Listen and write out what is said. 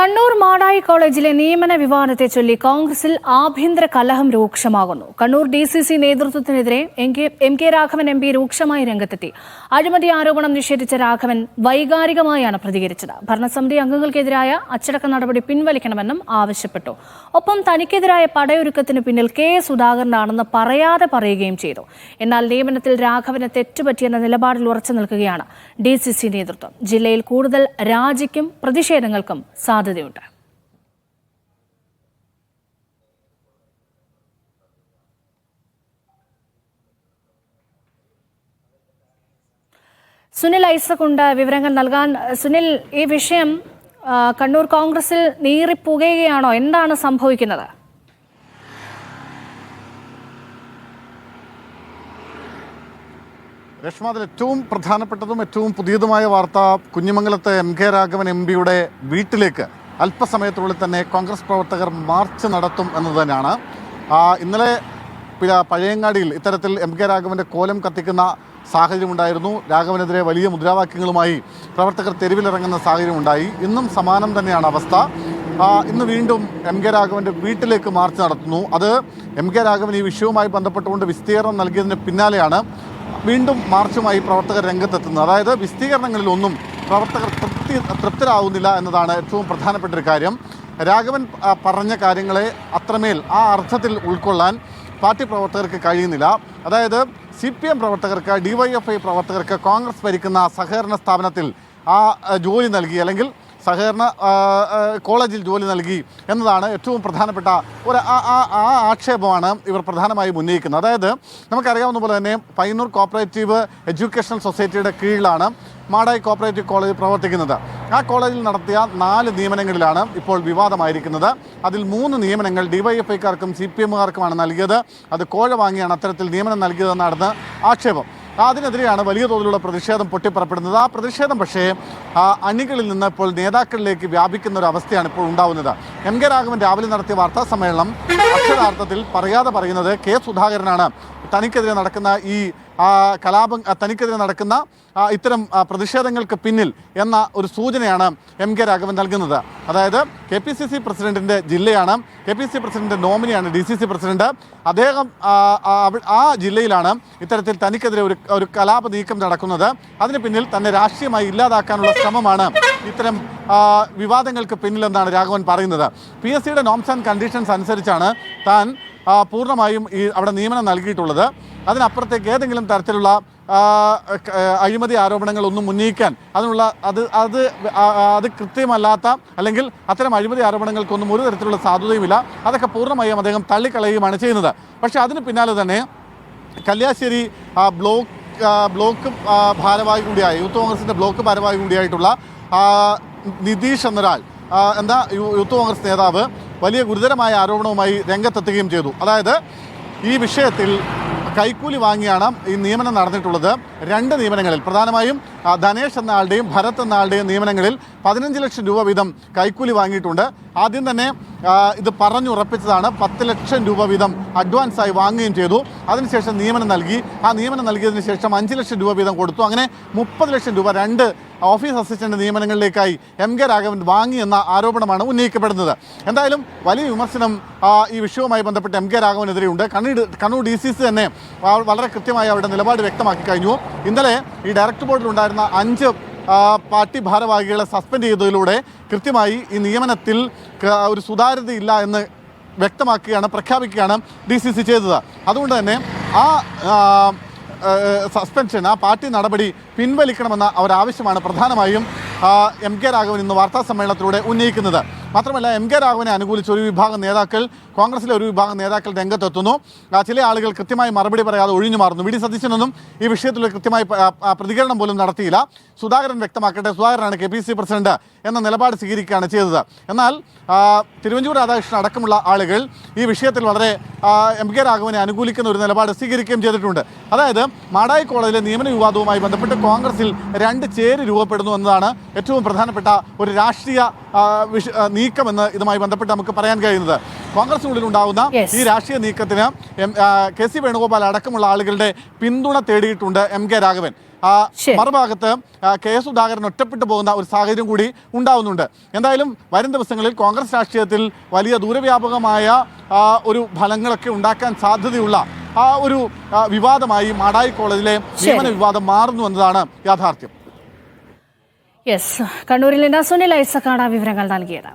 കണ്ണൂർ മാടായി കോളേജിലെ നിയമന വിവാദത്തെ ചൊല്ലി കോൺഗ്രസിൽ ആഭ്യന്തര കലഹം രൂക്ഷമാകുന്നു. Kannur D C C നേതൃത്വത്തിനെതിരെ M K- Raghavan M P രൂക്ഷമായി രംഗത്തെത്തി. അഴിമതി ആരോപണം നിഷേധിച്ച രാഘവൻ വൈകാരികമായാണ് പ്രതികരിച്ചത്. ഭരണസമിതി അംഗങ്ങൾക്കെതിരായ അച്ചടക്ക നടപടി പിൻവലിക്കണമെന്നും ആവശ്യപ്പെട്ടു. ഒപ്പം തനിക്കെതിരായ പടയൊരുക്കത്തിന് പിന്നിൽ കെ സുധാകരനാണെന്ന് പറയാതെ പറയുകയും ചെയ്തു. എന്നാൽ നിയമനത്തിൽ രാഘവന് തെറ്റുപറ്റിയെന്ന നിലപാടിൽ ഉറച്ചു നിൽക്കുകയാണ് ഡി നേതൃത്വം. ജില്ലയിൽ കൂടുതൽ രാജിക്കും പ്രതിഷേധങ്ങൾക്കും സാധ്യതയുണ്ട്. സുനിൽ ഐസക്കുണ്ട് വിവരങ്ങൾ നൽകാൻ. സുനിൽ ഈ വിഷയം കണ്ണൂർ കോൺഗ്രസിൽ നീറിപ്പുകയുകയാണോ? എന്താണ് സംഭവിക്കുന്നത്? രശ്മ അതിൽ ഏറ്റവും പ്രധാനപ്പെട്ടതും ഏറ്റവും പുതിയതുമായ വാർത്ത കുഞ്ഞിമംഗലത്തെ എം കെ രാഘവൻ എം പിയുടെ വീട്ടിലേക്ക് അല്പസമയത്തിനുള്ളിൽ തന്നെ കോൺഗ്രസ് പ്രവർത്തകർ മാർച്ച് നടത്തും എന്നത് തന്നെയാണ്. ഇന്നലെ പഴയങ്ങാടിയിൽ ഇത്തരത്തിൽ എം കെ രാഘവന്റെ കോലം കത്തിക്കുന്ന സാഹചര്യമുണ്ടായിരുന്നു. രാഘവനെതിരെ വലിയ മുദ്രാവാക്യങ്ങളുമായി പ്രവർത്തകർ തെരുവിലിറങ്ങുന്ന സാഹചര്യമുണ്ടായി. ഇന്നും സമാനം തന്നെയാണ് അവസ്ഥ. ഇന്ന് വീണ്ടും എം കെ രാഘവന്റെ വീട്ടിലേക്ക് മാർച്ച് നടത്തുന്നു. അത് എം കെ രാഘവൻ ഈ വിഷയവുമായി ബന്ധപ്പെട്ടുകൊണ്ട് വിസ്തീർണം നൽകിയതിന് പിന്നാലെയാണ് വീണ്ടും മാർച്ചുമായി പ്രവർത്തകർ രംഗത്തെത്തുന്നത്. അതായത് വിസ്തീർണങ്ങളിലൊന്നും പ്രവർത്തകർ തൃപ്തി തൃപ്തരാകുന്നില്ല എന്നതാണ് ഏറ്റവും പ്രധാനപ്പെട്ട ഒരു കാര്യം. രാഘവൻ പറഞ്ഞ കാര്യങ്ങളെ അത്രമേൽ ആ അർത്ഥത്തിൽ ഉൾക്കൊള്ളാൻ പാർട്ടി പ്രവർത്തകർക്ക് കഴിയുന്നില്ല. അതായത് സി പി എം പ്രവർത്തകർക്ക് ഡി വൈ എഫ് ഐ പ്രവർത്തകർക്ക് കോൺഗ്രസ് ഭരിക്കുന്ന സഹകരണ സ്ഥാപനത്തിൽ ആ ജോലി നൽകി അല്ലെങ്കിൽ സഹകരണ കോളേജിൽ ജോലി നൽകി എന്നതാണ് ഏറ്റവും പ്രധാനപ്പെട്ട ഒരു ആ ആക്ഷേപമാണ് ഇവർ പ്രധാനമായും ഉന്നയിക്കുന്നത്. അതായത് നമുക്കറിയാവുന്ന പോലെ തന്നെ പയ്യന്നൂർ കോപ്പറേറ്റീവ് എഡ്യൂക്കേഷണൽ സൊസൈറ്റിയുടെ കീഴിലാണ് മാടായി കോപ്പറേറ്റീവ് കോളേജ് പ്രവർത്തിക്കുന്നത്. ആ കോളേജിൽ നടത്തിയ നാല് നിയമനങ്ങളിലാണ് ഇപ്പോൾ വിവാദമായിരിക്കുന്നത്. അതിൽ മൂന്ന് നിയമനങ്ങൾ ഡിവൈഎഫ്ഐക്കാർക്കും സി പി എമ്മുകാർക്കുമാണ് നൽകിയത്. അത് കോഴ വാങ്ങിയാണ് അത്തരത്തിൽ നിയമനം നൽകിയതെന്നാണ് ആക്ഷേപം. അതിനെതിരെയാണ് വലിയ തോതിലുള്ള പ്രതിഷേധം പൊട്ടിപ്പുറപ്പെടുന്നത്. ആ പ്രതിഷേധം പക്ഷേ അണികളിൽ നിന്ന് ഇപ്പോൾ നേതാക്കളിലേക്ക് വ്യാപിക്കുന്ന ഒരു അവസ്ഥയാണ് ഇപ്പോൾ ഉണ്ടാവുന്നത്. എം കെ രാഘവൻ രാവിലെ നടത്തിയ വാർത്താ സമ്മേളനം അക്ഷരാർത്ഥത്തിൽ പറയാതെ പറയുന്നത് കെ സുധാകരനാണ്. തനിക്കെതിരെ നടക്കുന്ന ഈ കലാപ തനിക്കെതിരെ നടക്കുന്ന ഇത്തരം പ്രതിഷേധങ്ങൾക്ക് പിന്നിൽ എന്ന ഒരു സൂചനയാണ് എം കെ രാഘവൻ നൽകുന്നത്. അതായത് കെ പി സി സി പ്രസിഡന്റിന്റെ ജില്ലയാണ് കെ പി സി പ്രസിഡന്റിന്റെ നോമിനിയാണ് ഡി സി സി പ്രസിഡന്റ്. അദ്ദേഹം ആ ജില്ലയിലാണ് ഇത്തരത്തിൽ തനിക്കെതിരെ ഒരു ഒരു കലാപ നീക്കം നടക്കുന്നത്. അതിന് പിന്നിൽ തന്നെ രാഷ്ട്രീയമായി ഇല്ലാതാക്കാനുള്ള ശ്രമമാണ് ഇത്തരം വിവാദങ്ങൾക്ക് പിന്നിലെന്നാണ് രാഘവൻ പറയുന്നത്? പി എസ് സിയുടെ നോംസ് ആൻഡ് കണ്ടീഷൻസ് അനുസരിച്ചാണ് താൻ പൂർണമായും ഈ അവിടെ നിയമനം നൽകിയിട്ടുള്ളത്. അതിനപ്പുറത്തേക്ക് ഏതെങ്കിലും തരത്തിലുള്ള ആ, ആരോപണങ്ങൾ ഒന്നും അഴിമതി ഉന്നയിക്കാൻ അതിനുള്ള അത് അത് അത് കൃത്യമല്ലാത്ത അല്ലെങ്കിൽ അത്തരം അഴിമതി ആരോപണങ്ങൾക്കൊന്നും ഒരു തരത്തിലുള്ള സാധുതയുമില്ല. അതൊക്കെ പൂർണമായും അദ്ദേഹം തള്ളിക്കളയുകയാണ് ചെയ്യുന്നത്. പക്ഷേ അതിന് പിന്നാലെ തന്നെ കല്യാശ്ശേരി ബ്ലോക്ക് ബ്ലോക്ക് ഭാരവാഹി കൂടിയായ യൂത്ത് കോൺഗ്രസിന്റെ ബ്ലോക്ക് ഭാരവാഹി കൂടിയായിട്ടുള്ള നിതീഷ് എന്നൊരാൾ എന്താ യൂത്ത് കോൺഗ്രസ് നേതാവ് വലിയ ഗുരുതരമായ ആരോപണവുമായി രംഗത്തെത്തുകയും ചെയ്തു. അതായത് ഈ വിഷയത്തിൽ കൈക്കൂലി വാങ്ങിയാണ് ഈ നിയമനം നടന്നിട്ടുള്ളത്. രണ്ട് നിയമനങ്ങളിൽ പ്രധാനമായും ധനേഷ് എന്ന ആളുടെയും ഭരത് എന്ന ആളുടെയും നിയമനങ്ങളിൽ പതിനഞ്ച് ലക്ഷം രൂപ വീതം കൈക്കൂലി വാങ്ങിയിട്ടുണ്ട്. ആദ്യം തന്നെ ഇത് പറഞ്ഞുറപ്പിച്ചതാണ് പത്ത് ലക്ഷം രൂപ വീതം അഡ്വാൻസായി വാങ്ങുകയും ചെയ്തു. അതിനുശേഷം നിയമനം നൽകി. ആ നിയമനം നൽകിയതിന് ശേഷം അഞ്ച് ലക്ഷം രൂപ വീതം കൊടുത്തു. അങ്ങനെ മുപ്പത് ലക്ഷം രൂപ രണ്ട് ഓഫീസ് അസിസ്റ്റന്റ് നിയമനങ്ങളിലേക്കായി എം കെ രാഘവൻ വാങ്ങിയെന്ന ആരോപണമാണ് ഉന്നയിക്കപ്പെടുന്നത്. എന്തായാലും വലിയ വിമർശനം ഈ വിഷയവുമായി ബന്ധപ്പെട്ട് M K രാഘവനെതിരെയുണ്ട്. Kannur Kannur D C C തന്നെ വളരെ കൃത്യമായി അവരുടെ നിലപാട് വ്യക്തമാക്കി കഴിഞ്ഞു. ഇന്നലെ ഈ ഡയറക്ടർ ബോർഡിലുണ്ടായിരുന്ന അഞ്ച് പാർട്ടി ഭാരവാഹികളെ സസ്പെൻഡ് ചെയ്തതിലൂടെ കൃത്യമായി ഈ നിയമനത്തിൽ ഒരു സുതാര്യതയില്ല എന്ന് വ്യക്തമാക്കുകയാണ് പ്രഖ്യാപിക്കുകയാണ് ഡി സി സി ചെയ്തത്. അതുകൊണ്ട് തന്നെ ആ സസ്പെൻഷൻ ആ പാർട്ടി നടപടി പിൻവലിക്കണമെന്ന ഒരാവശ്യമാണ് പ്രധാനമായും എം കെ രാഘവൻ ഇന്ന് വാർത്താ സമ്മേളനത്തിലൂടെ ഉന്നയിക്കുന്നത്. മാത്രമല്ല എം കെ രാഘവനെ അനുകൂലിച്ച് ഒരു വിഭാഗം നേതാക്കൾ കോൺഗ്രസിലെ ഒരു വിഭാഗം നേതാക്കൾ രംഗത്തെത്തുന്നു. ചില ആളുകൾ കൃത്യമായി മറുപടി പറയാതെ ഒഴിഞ്ഞു മാറുന്നു. വി ഡി സതീശനൊന്നും ഈ വിഷയത്തിൽ കൃത്യമായി പ്രതികരണം പോലും നടത്തിയില്ല. സുധാകരൻ വ്യക്തമാക്കട്ടെ. സുധാകരനാണ് കെ പി സി പ്രസിഡന്റ്. എന്ന നിലപാട് സ്വീകരിക്കുകയാണ് ചെയ്തത്. എന്നാൽ തിരുവഞ്ചൂർ രാധാകൃഷ്ണൻ അടക്കമുള്ള ആളുകൾ ഈ വിഷയത്തിൽ വളരെ എം കെ രാഘവനെ അനുകൂലിക്കുന്ന ഒരു നിലപാട് സ്വീകരിക്കുകയും ചെയ്തിട്ടുണ്ട്. അതായത് മാടായി കോളേജിലെ നിയമന വിവാദവുമായി ബന്ധപ്പെട്ട് കോൺഗ്രസിൽ രണ്ട് ചേരി രൂപപ്പെടുന്നു എന്നതാണ് ഏറ്റവും പ്രധാനപ്പെട്ട ഒരു രാഷ്ട്രീയ നീക്കമെന്ന് ഇതുമായി ബന്ധപ്പെട്ട് നമുക്ക് പറയാൻ കഴിയുന്നത്. കോൺഗ്രസിനുള്ളിൽ ഉണ്ടാകുന്ന ഈ രാഷ്ട്രീയ നീക്കത്തിന് എം- കെ സി വേണുഗോപാൽ അടക്കമുള്ള ആളുകളുടെ പിന്തുണ തേടിയിട്ടുണ്ട് എം കെ രാഘവൻ. മറുഭാഗത്ത് കെ എസ് സുധാകരൻ ഒറ്റപ്പെട്ടു പോകുന്ന ഒരു സാഹചര്യം കൂടി ഉണ്ടാവുന്നുണ്ട്. എന്തായാലും വരും ദിവസങ്ങളിൽ കോൺഗ്രസ് രാഷ്ട്രീയത്തിൽ വലിയ ദൂരവ്യാപകമായ ഒരു ഫലങ്ങളൊക്കെ ഉണ്ടാക്കാൻ സാധ്യതയുള്ള ആ ഒരു വിവാദമായി മാടായി കോളേജിലെ നിയമന വിവാദം മാറുന്നു എന്നതാണ് യാഥാർത്ഥ്യം. യെസ് കണ്ണൂരിൽ നിന്ന് സുനിൽ ഐസക്കാണ് വിവരങ്ങൾ നൽകിയത്.